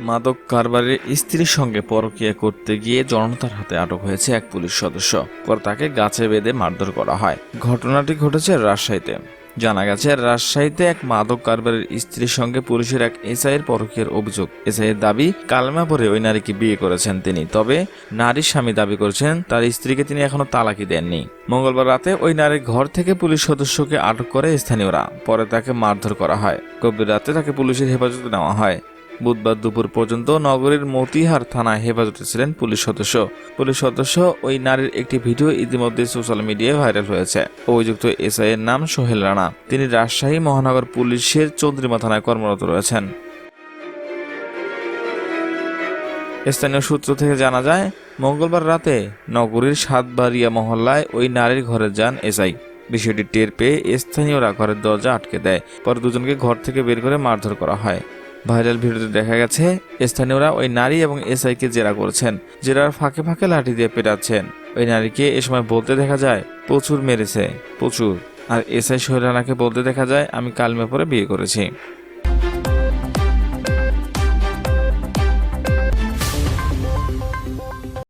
মাদক কারবারের স্ত্রীর সঙ্গে পরকীয়া করতে গিয়ে জনতার হাতে আটক হয়েছে এক পুলিশ সদস্য। পর তাকে গাছে বেঁধে মারধর করা হয়। ঘটনাটি ঘটেছে রাজশাহীতে। জানা গেছে, রাজশাহীতে এক মাদক কারবারের স্ত্রীর সঙ্গে পুলিশের এক এসআইয়ের পরকীয়ার অভিযোগ। এসআইয়ের দাবি, কালমা পরে ওই নারীকে বিয়ে করেছেন তিনি। তবে নারীর স্বামী দাবি করেছেন, তার স্ত্রীকে তিনি এখনও তালাকি দেননি। মঙ্গলবার রাতে ওই নারীর ঘর থেকে পুলিশ সদস্যকে আটক করে স্থানীয়রা। পরে তাকে মারধর করা হয়। গভীর রাতে তাকে পুলিশের হেফাজতে নেওয়া হয়। বুধবার দুপুর পর্যন্ত নগরীর মতিহার থানায় হেফাজতে ছিলেন পুলিশ সদস্য। পুলিশ সদস্য ওই নারীর একটি ভিডিও ইতিমধ্যে সোশ্যাল মিডিয়ায় ভাইরাল হয়েছে। অভিযুক্ত এসআই এর নাম সোহেল রানা। তিনি রাজশাহী মহানগর পুলিশের চৌধুরীমা থানায় কর্মরত রয়েছেন। স্থানীয় সূত্র থেকে জানা যায়, মঙ্গলবার রাতে নগরীর সাতবাড়িয়া মহল্লায় ওই নারীর ঘরে যান এসআই। বিষয়টি টের পেয়ে স্থানীয়রা ঘরের দরজা আটকে দেয়। পরে দুজনকে ঘর থেকে বের করে মারধর করা হয়। ভাইরাল ভিডিওতে দেখা গেছে, স্থানীয়রা ওই নারী এবং এসআইকে জেরা করছেন, জেরার ফাঁকে ফাঁকে লাঠি দিয়ে পেটাচ্ছেন। ওই নারীকে এ সময় বলতে দেখা যায়, প্রচুর মেরেছে, প্রচুর। আর এসআই সোহেল রানাকে বলতে দেখা যায়, আমি কালমে পরে বিয়ে করেছি।